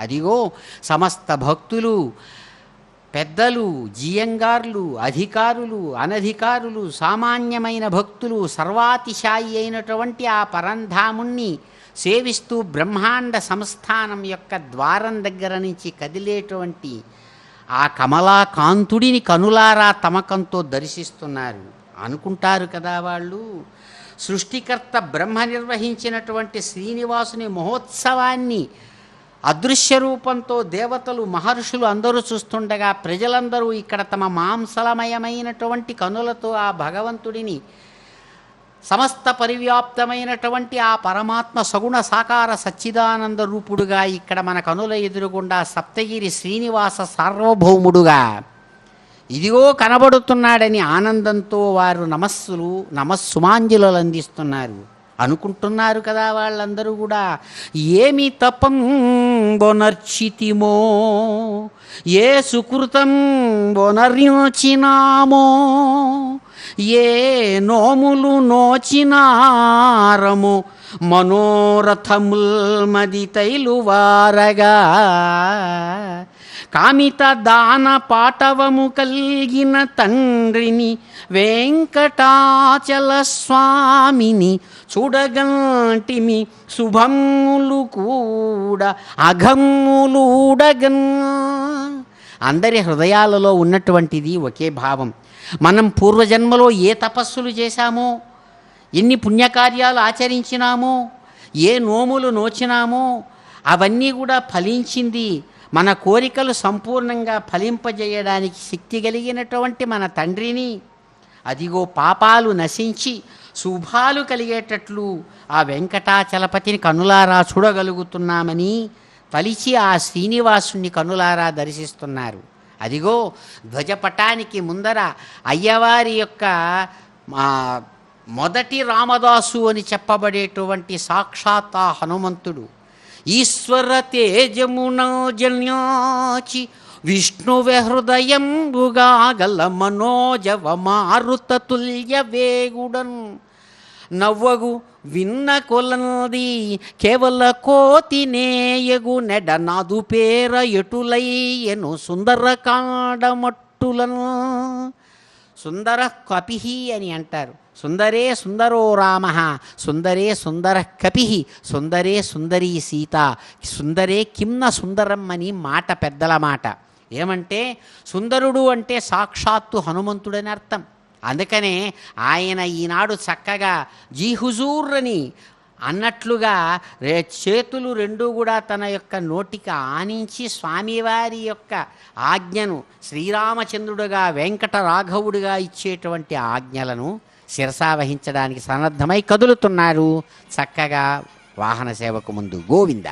అదిగో సమస్త భక్తులు పెద్దలు జియంగార్లు అధికారులు అనధికారులు సామాన్యమైన భక్తులు సర్వాతిశాయి అయినటువంటి ఆ పరంధాముణ్ణి సేవిస్తూ బ్రహ్మాండ సంస్థానం యొక్క ద్వారం దగ్గర నుంచి కదిలేటువంటి ఆ కమలాకాంతుడిని కనులారా తమకంతో దర్శిస్తున్నారు. అనుకుంటారు కదా వాళ్ళు సృష్టికర్త బ్రహ్మ నిర్వహించినటువంటి శ్రీనివాసుని మహోత్సవాన్ని అదృశ్య రూపంతో దేవతలు మహర్షులు అందరూ చూస్తుండగా ప్రజలందరూ ఇక్కడ తమ మాంసలమయమైనటువంటి కనులతో ఆ భగవంతుడిని సమస్త పరివ్యాప్తమైనటువంటి ఆ పరమాత్మ సగుణ సాకార సచ్చిదానంద రూపుడుగా ఇక్కడ మన కనుల ఎదురుగుండా సప్తగిరి శ్రీనివాస సార్వభౌముడుగా ఇదిగో కనబడుతున్నాడని ఆనందంతో వారు నమస్సులు నమస్సుమాంజులు అందిస్తున్నారు. అనుకుంటున్నారు కదా వాళ్ళందరూ కూడా. ఏమి తపం బొనర్చితిమో ఏ సుకృతం బొనర్యోచినామో ఏ నోములు నోచినారము మనోరథముల్ మదితైలు వారగా కామిత దాన పాటవము కలిగిన తండ్రిని వెంకటాచల స్వామిని చూడగంటిమి శుభములు కూడా అఘమ్ములుడగన్ అందరి హృదయాలలో ఉన్నటువంటిది ఒకే భావం. మనం పూర్వజన్మలో ఏ తపస్సులు చేశామో ఎన్ని పుణ్యకార్యాలు ఆచరించినామో ఏ నోములు నోచినామో అవన్నీ కూడా ఫలించింది మన కోరికలు సంపూర్ణంగా ఫలింపజేయడానికి శక్తి కలిగినటువంటి మన తండ్రిని అదిగో పాపాలు నశించి శుభాలు కలిగేటట్లు ఆ వెంకటాచలపతిని కనులారా చూడగలుగుతున్నామని తలిచి ఆ శ్రీనివాసుని కనులారా దర్శిస్తున్నారు. అదిగో ధ్వజపటానికి ముందర అయ్యవారి యొక్క మొదటి రామదాసు అని చెప్పబడేటువంటి సాక్షాత్ ఆ హనుమంతుడు. ఈశ్వర తేజమునా జన్యాచి విష్ణువె హృదయంబుగా గల మనోజవ మారుత తుల్య వేగుడన్. నవ్వగు విన్న కొలనది కేవల కోతి నేయగు నెడ నాదు పేర ఎటులయ్యను సుందర కాడమట్టులను సుందర కపిహి అని అంటారు. సుందరే సుందరో రామ సుందరే సుందర కపి సుందరే సుందరీ సీత సుందరే కిమ్న సుందరం అని మాట పెద్దల మాట. ఏమంటే సుందరుడు అంటే సాక్షాత్తు హనుమంతుడని అర్థం. అందుకనే ఆయన ఈనాడు చక్కగా జీ హుజూర్ అని అన్నట్లుగా రే చేతులు రెండు కూడా తన యొక్క నోటికి ఆనించి స్వామివారి యొక్క ఆజ్ఞను శ్రీరామచంద్రుడుగా వెంకటరాఘవుడిగా ఇచ్చేటువంటి ఆజ్ఞలను శిరసావహించడానికి సన్నద్ధమై కదులుతున్నారు చక్కగా వాహన సేవకు ముందు గోవింద.